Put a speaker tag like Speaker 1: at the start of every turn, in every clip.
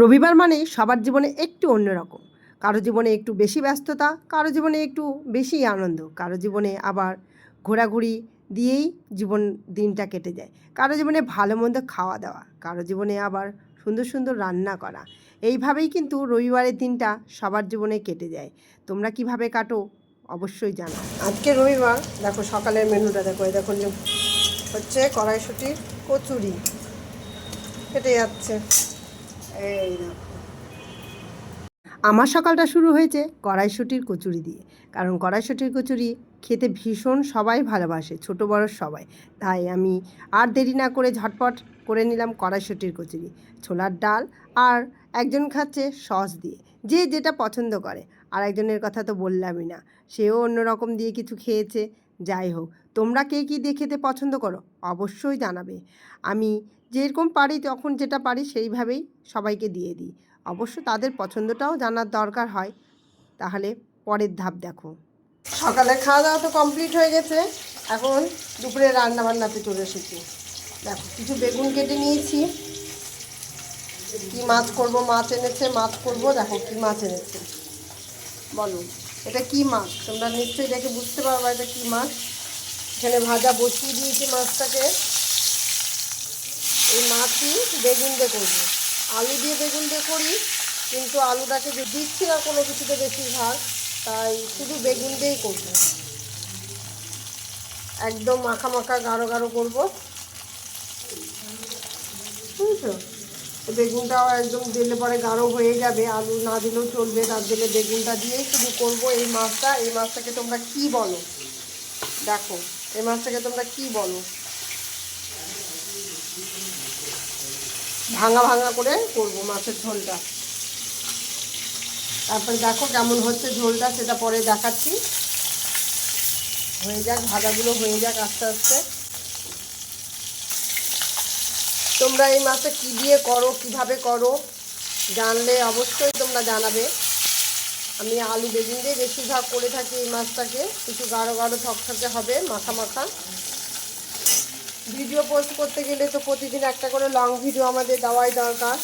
Speaker 1: রবিবার মানে সবার জীবনে একটু অন্যরকম। কারও জীবনে একটু বেশি ব্যস্ততা, কারও জীবনে একটু বেশি আনন্দ, কারও জীবনে আবার ঘোরাঘুরি দিয়েই জীবন, দিনটা কেটে যায়। কারও জীবনে ভালো মন্দ খাওয়া দাওয়া, কারও জীবনে আবার সুন্দর সুন্দর রান্না করা। এইভাবেই কিন্তু রবিবারের দিনটা সবার জীবনে কেটে যায়। তোমরা কীভাবে কাটো অবশ্যই জানো। আজকে রবিবার, দেখো সকালের মেনুটা, দেখো, এই দেখো হচ্ছে কড়াইশুটির কচুরি, কেটে যাচ্ছে। আমার সকালটা শুরু হয়েছে কড়াইশুটির কচুরি দিয়ে। কারণ কড়াইশুটির কচুরি খেতে ভীষণ সবাই ভালোবাসে, ছোট বড় সবাই। তাই আমি আর দেরি না করে ঝটপট করে নিলাম কড়াইশুটির কচুরি, ছোলার ডাল আর একজন খাচ্ছে সস দিয়ে, যে যেটা পছন্দ করে। আর একজনের কথা তো বললামই না, সেও অন্য রকম দিয়ে কিছু খেয়েছে। যাই হোক, তোমরা কে কী দিয়ে খেতে পছন্দ করো অবশ্যই জানাবে। আমি যেরকম পারি তখন যেটা পারি সেইভাবেই সবাইকে দিয়ে দিই। অবশ্য তাদের পছন্দটাও জানার দরকার হয়। তাহলে পরের ধাপ দেখো। সকালে খাওয়া দাওয়া তো কমপ্লিট হয়ে গেছে। এখন দুপুরে রান্না বান্নাতে চলে এসেছি। দেখো, কিছু বেগুন কেটে নিয়েছি। কি মাছ করব, মাছ এনেছে, মাছ করব, দেখো কি মাছ এনেছে। বলো, এটা কি মাছ? তোমরা নিশ্চয়ই দেখে বুঝতে পারবা এটা কি মাছ। এখানে ভাজা বসিয়ে দিয়েছি মাছটাকে। এই মাছই বেগুন দিয়ে করব। আলু দিয়ে বেগুন দিয়ে করি, কিন্তু আলুটাকে দিচ্ছি না, কোনো কিছুতে বেশিরভাগ তাই শুধু বেগুন দিয়েই করব। একদম মাখা মাখা গাঢ় গাঢ় করব। বুঝছ? বেগুনটাও একদম দিলে পরে গাঢ় হয়ে যাবে, আলু না দিলেও চলবে তার দিলে বেগুনটা দিয়েই শুধু করব এই মাছটা। এই মাছটাকে তোমরা কি বলো? দেখো, এই মাছটাকে তোমরা কি বলো? ভাঙা ভাঙা করে করব মাছের ঝোলটা। তারপরে দেখো কেমন হচ্ছে ঝোলটা, সেটা পরে দেখাচ্ছি। হয়ে যাক, ভাজাগুলো হয়ে যাক আস্তে আস্তে। তোমরা এই মাছটা কী দিয়ে করো, কীভাবে করো, জানলে অবশ্যই তোমরা জানাবে। আমি আলু বেগুন দিয়ে বেশিরভাগ করে থাকি এই মাছটাকে কিছু গাঢ় গাঢ় থকথকে হবে, মাখা মাখা। ভিডিও পোস্ট করতে গেলে তো প্রতিদিন একটা করে লং ভিডিও আমাদের দেওয়াই দরকার।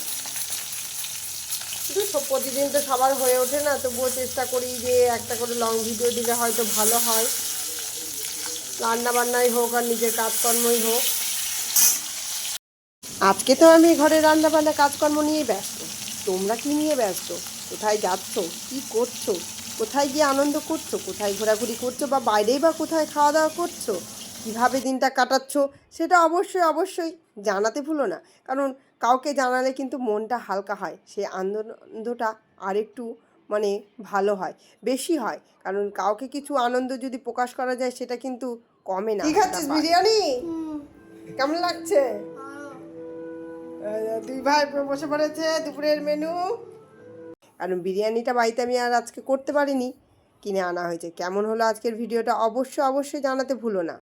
Speaker 1: কিন্তু প্রতিদিন তো সবার হয়ে ওঠে না, তবুও চেষ্টা করি যে একটা করে লং ভিডিও দিলে হয়তো ভালো হয়। রান্না বান্নাই হোক আর নিজের কাজকর্মই হোক। আজকে তো আমি ঘরে রান্না বান্না কাজকর্ম নিয়ে ব্যস্ত। তোমরা কি নিয়ে ব্যস্ত? কোথায় যাচ্ছ? কি করছ? কোথায় গিয়ে আনন্দ করছ? কোথায় ঘোরাঘুরি করছ বা বাইরেই বা কোথায় খাওয়া দাওয়া করছ? কীভাবে দিনটা কাটাচ্ছ? সেটা অবশ্যই অবশ্যই জানাতে ভুলো না। কারণ কাউকে জানালে কিন্তু মনটা হালকা হয় সেই আনন্দটা আরেকটু মানে ভালো হয় বেশি হয়। কারণ কাউকে কিছু আনন্দ যদি প্রকাশ করা যায় সেটা কিন্তু কমে না। ঠিক আছে বিরিয়ানি? কেমন লাগছে? দুই ভাই বসে পড়েছে দুপুরের মেনু। কারণ বিরিয়ানিটা বাড়িতে আমি আর আজকে করতে পারিনি কিনে আনা হয়েছে। কেমন হলো আজকের ভিডিওটা অবশ্যই অবশ্যই জানাতে ভুলো না।